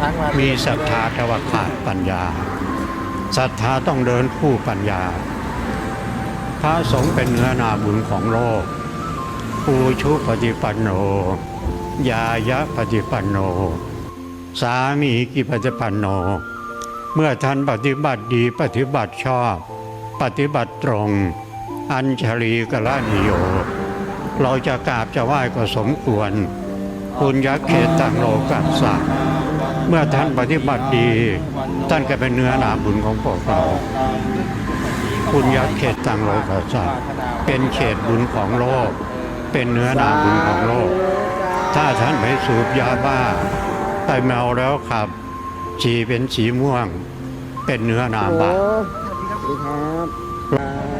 ทักมามีศรัทธาแต่ว่าขาดปัญญาศรัทธาต้องเดินคู่ปัญญา พระสงฆ์เป็นเนื้อนาบุญของโลกปูชุปฏิปันโน ยายะปฏิปันโน สามีกิปฏิปันโน เมื่อท่านปฏิบัติดีปฏิบัติชอบ ปฏิบัติตรง อัญชลีกละนิโย เราจะกราบจะไหว้ก็สมควร คุณยักษ์เขตตังโลกัสสะ เมื่อท่านปฏิบัติดี ท่านก็เป็นเนื้อหนาบุญของพวกเราคุณยักเขตตังโลกัสสะเป็นเขตบุญของโลก เป็นเนื้อหนาบุญของโลก ถ้าท่านไปสูบยาบ้าไปเมาแล้วขับฉีเป็นสีม่วง เป็นเนื้อหนาโอ้บาปสวัสดีครับ